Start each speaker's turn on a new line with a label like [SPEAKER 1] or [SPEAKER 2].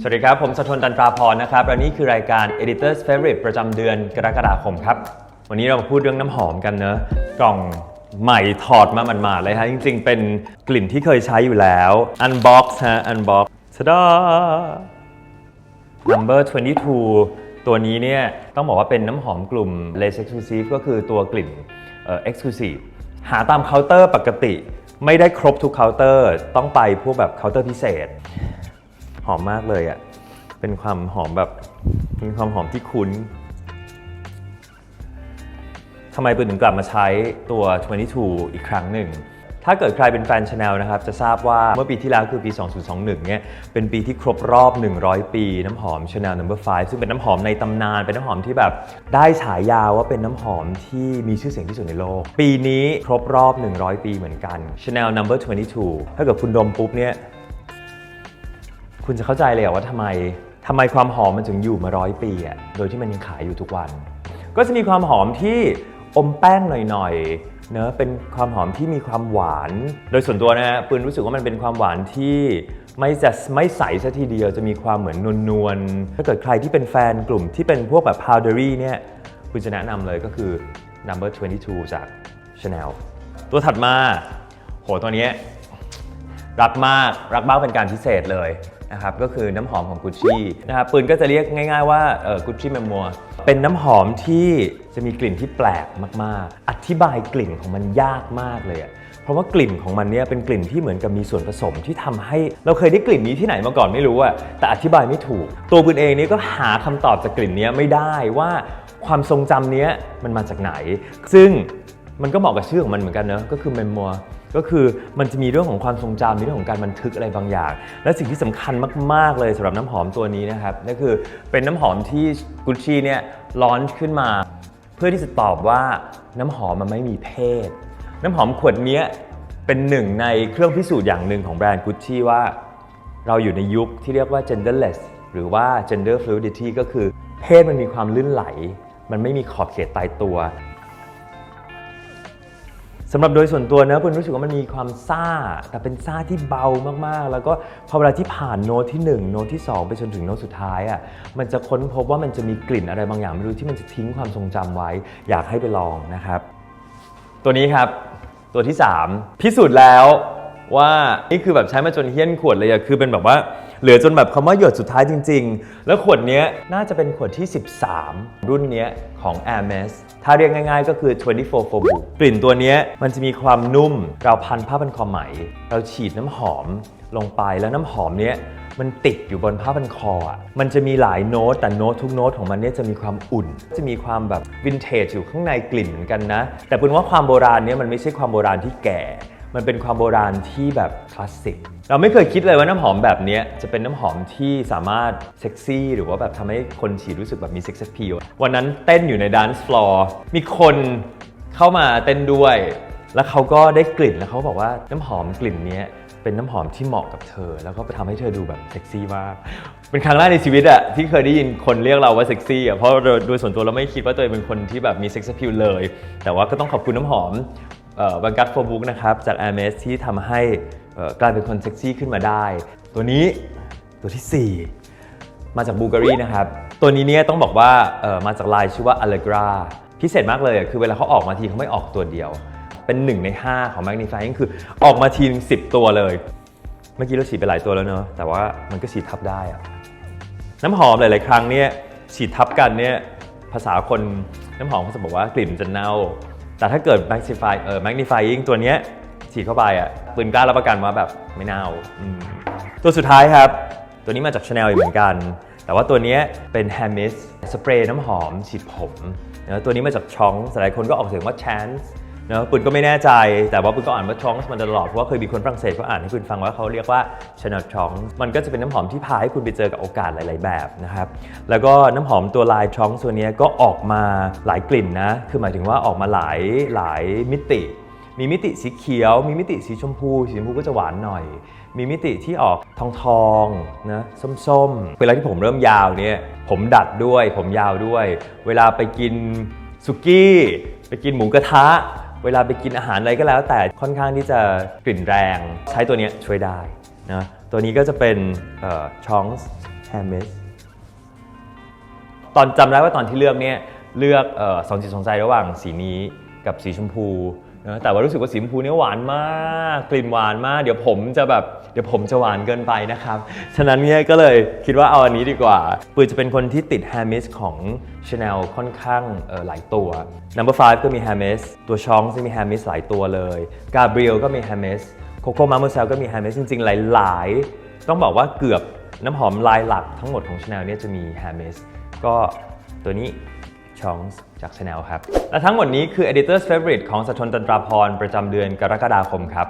[SPEAKER 1] สวัสดีครับ ผมสะทนตันตราพรนะครับ และนี่คือรายการ Editor's Favorite ประจำเดือนกรกฎาคมครับ วันนี้เรามาพูดเรื่องน้ำหอมกันเนอะกล่องใหม่ถอดมาหมาดๆเลยฮะ จริงๆ เป็นกลิ่นที่เคยใช้อยู่แล้ว Unbox ฮะ Unbox ทะดา Number 22 ตัวนี้เนี่ย ต้องบอกว่าเป็นน้ำหอมกลุ่ม Less Exclusive ก็คือตัวกลิ่นเอ่อ Exclusive หาตามเคาน์เตอร์ปกติ ไม่ได้ครบทุกเคาน์เตอร์ ต้องไปพวกแบบเคาน์เตอร์พิเศษ หอมมากเลยอะ่ะ เป็นความหอมแบบเป็นความหอมที่คุ้นทำไมปืนถึงกลับมาใช้ตัว 22 อีกครั้งหนึ่ง ถ้าเกิดใครเป็นแฟนชาแนลนะครับ จะทราบว่าเมื่อปีที่แล้วคือปี 2021 เนี่ย เป็นปีที่ครบรอบ 100 ปี น้ำหอม Chanel No. 5 ซึ่งเป็นน้ำหอมในตำนาน เป็นน้ำหอมที่แบบได้ฉายาว่าเป็นน้ำหอมที่มีชื่อเสียงที่สุดในโลก ปีนี้ครบรอบ 100 ปีเหมือนกัน Chanel No. 22 ถ้าเกิดคุณดมปุ๊บเนี่ย คุณจะเข้าใจเลยว่าทำไมทำไมความหอมมันถึงอยู่มาร้อยปีอะโดยที่มันยังขายอยู่ทุกวัน ก็จะมีความหอมที่อมแป้งหน่อยๆ เนอะเป็นความหอมที่มีความหวาน โดยส่วนตัวนะฮะปืนรู้สึกว่ามันเป็นความหวานที่ไม่จะไม่ใสซะทีเดียวจะมีความเหมือนนวลๆถ้าเกิดใครที่เป็นแฟนกลุ่มที่เป็นพวกแบบ powdery เนี่ยคุณจะแนะนำเลยก็คือ number 22 จาก Chanel ตัวถัดมา โหตัวนี้รักมากรักมากเป็นการพิเศษเลย นะครับก็คือน้ำหอมของ Gucci นะครับปืนก็จะเรียกง่ายๆว่าเอ่อ Gucci Memoir เป็นน้ำหอมที่จะมีกลิ่นที่แปลกมากๆ อธิบายกลิ่นของมันยากมากเลยอะเพราะว่ากลิ่นของมันเนี่ยเป็นกลิ่นที่เหมือนกับมีส่วนผสมที่ทำให้ เราเคยได้กลิ่นนี้ที่ไหนมาก่อนไม่รู้อะแต่อธิบายไม่ถูก ตัวปืนเองนี่ก็หาคำตอบจากกลิ่นนี้ไม่ได้ว่าความทรงจำเนี้ยมันมาจากไหน ซึ่งมันก็เหมาะกับชื่อของมันเหมือนกันเนอะก็คือ memoir ก็คือมันจะมีเรื่องของความทรงจำมีเรื่องของการบันทึกอะไรบางอย่าง และสิ่งที่สำคัญมาก ๆ เลยสำหรับน้ำหอมตัวนี้นะครับนั่นคือเป็นน้ำหอมที่กุชชี่เนี่ยลอนช์ขึ้นมา เพื่อที่จะตอบว่าน้ำหอมมันไม่มีเพศ น้ำหอมขวดเนี้ยเป็นหนึ่งในเครื่องพิสูจน์อย่างหนึ่งของแบรนด์กุชชี่ว่า เราอยู่ในยุคที่เรียกว่า genderless หรือว่า gender fluidity ก็คือเพศมันมีความลื่นไหล มันไม่มีขอบเขตตายตัว สำหรับโดยส่วนตัวเนอะผมรู้สึกว่ามันมีความซ่า แต่เป็นซ่าที่เบามากๆ แล้วก็พอเวลาที่ผ่านโน้ตที่ 1 โน้ตที่ 2 ไปจนถึงโน้ตสุดท้ายอะมันจะค้นพบว่ามันจะมีกลิ่นอะไรบางอย่างไม่รู้ที่มันจะทิ้งความทรงจำไว้ อยากให้ไปลองนะครับ ตัวนี้ครับตัวที่ 3 พิสูจน์แล้วว่านี่คือแบบใช้มาจนเฮี้ยนขวดเลยอะคือเป็นแบบว่า เหลือจนแบบคำว่าหยดสุดท้ายจริง ๆ แล้วขวดนี้น่าจะเป็นขวดที่ 13 รุ่นนี้ของ Hermes ถ้าเรียกง่ายๆ ก็คือ 24 for b o o กลิ่นตัวนี้มันจะมีความนุ่ม เราพันผ้าพันคอไหม เราฉีดน้ำหอมลงไปแล้วน้ำหอมเนี้ยมันติดอยู่บนผ้าพันคออะ มันจะมีหลายโน้ต แต่โน้ตทุกโน้ตของมันเนี่ยจะมีความอุ่น จะมีความแบบวินเทจอยู่ข้างในกลิ่นเหมือนกันนะ แต่เป็นว่าความโบราณเนี่ยมันไม่ใช่ความโบราณที่แก่ มันเป็นความโบราณที่แบบคลาสสิก เราไม่เคยคิดเลยว่าน้ำหอมแบบนี้จะเป็นน้ำหอมที่สามารถเซ็กซี่หรือว่าแบบทำให้คนฉีดรู้สึกแบบมีเซ็กซ์พิลวันนั้นเต้นอยู่ในด a น c e ์ฟลอร์มีคนเข้ามาเต้นด้วย แล้วเขาก็ได้กลิ่นแล้วเขาบอกว่าน้ำหอมกลิ่นนี้เป็นน้ำหอมที่เหมาะกับเธอ แล้วก็ทำให้เธอดูแบบเซ็กซี่มาก เป็นครั้งแรกในชีวิตอะที่เคยได้ยินคนเรียกเราว่าเซ็กซี่อะเพราะโดยโดยส่วนตัวเราไม่คิดว่าตัวเองเป็นคนที่แบบมีเซ็กซ์พิลเลย แต่ว่าก็ต้องขอบคุณน้ำหอม บังกัดโฟบุ๊กนะครับจาก a อ r m e s ที่ทำให้กลายเป็นคนเซ็กซี่ขึ้นมาได้ ตัวนี้ตัวที่ 4 มาจากบูการีนะครับ ตัวนี้เนี่ยต้องบอกว่ามาจากลายชื่อว่า Allegra พิเศษมากเลยคือเวลาเขาออกมาทีเขาไม่ออกตัวเดียว เป็น 1 ใน 5 ของ Magnifying คือออกมาทีนึง10 ตัวเลย เมื่อกี้เราฉีดไปหลายตัวแล้วเนอะแต่ว่ามันก็ฉีดทับได้อะน้ำหอมหลาย ๆ ครั้งเนี่ยฉีดทับกันเนี่ยภาษาคนน้ำหอมเขาจะบอกว่ากลิ่นจะเน่า แต่ถ้าเกิด magnify เออ magnifying ตัวเนี้ยฉีดเข้าไปอะปืนกล้ารับประกันว่าแบบไม่เน่าอืมตัวสุดท้ายครับ ตัวนี้มาจากชาแนลอีกเหมือนกัน แต่ว่าตัวเนี้ยเป็น Hermes สเปรย์น้ำหอมฉีดผมนะตัวนี้มาจากช้องหลายคนก็ออกเสียงว่า Chance นะปุณก็ไม่แน่ใจ แต่ว่าปุณก็อ่านว่าชองส์มันตลอด เพราะว่าเคยมีคนฝรั่งเศสเขาอ่านให้คุณฟังว่าเขาเรียกว่าชาแนลชองส์มันก็จะเป็นน้ำหอมที่พาให้คุณไปเจอกับโอกาสหลาย ๆ แบบนะครับ แล้วก็น้ำหอมตัวลายชองส์ตัวเนี้ก็ออกมาหลายกลิ่นนะ คือหมายถึงว่าออกมาหลายหลายมิติ มีมิติสีเขียว มีมิติสีชมพู สีชมพูก็จะหวานหน่อย มีมิติที่ออกทองทองๆนะส้มๆ เวลาที่ผมเริ่มยาวเนี่ย ผมดัดด้วย ผมยาวด้วย เวลาไปกินสุกี้ ไปกินหมูกระทะ เวลาไปกินอาหารอะไรก็แล้ว แต่ค่อนข้างที่จะกลิ่นแรงใช้ตัวนี้ช่วยได้นะตัวนี้ก็จะเป็นชองแฮมเมสตอนจำได้ว่าตอนที่เลือกเนี่ยเลือกออสองจิตสองใจระหว่างสีนี้กับสีชมพู นะแต่ว่ารู้สึกว่าสีชมพูเนี่ยหวานมาก กลิ่นหวานมาก เดี๋ยวผมจะแบบเดี๋ยวผมจะหวานเกินไปนะครับ ฉะนั้นเนี่ยก็เลยคิดว่าเอาอันนี้ดีกว่า ปืนจะเป็นคนที่ติด h ฮมิสของ Chanel ค่อนข้างออหลายตัว Number 5 ก็มี h ฮมิสตัวชองจะมี h ฮมิสหลายตัวเลย Gabriel ก็มี h ฮมิส Coco m a m o s e l ก็มี h ฮมิสจริง ๆ หลายๆ ต้องบอกว่าเกือบน้ำหอมลายหลักทั้งหมดของ Chanel เนี่ยจะมี h ฮมิสก็ตัวนี้ ชองส์จากชาแนลครับ และทั้งหมดนี้คือ Editor's Favorite ของสะทนตันตราพรประจำเดือนกรกฎาคมครับ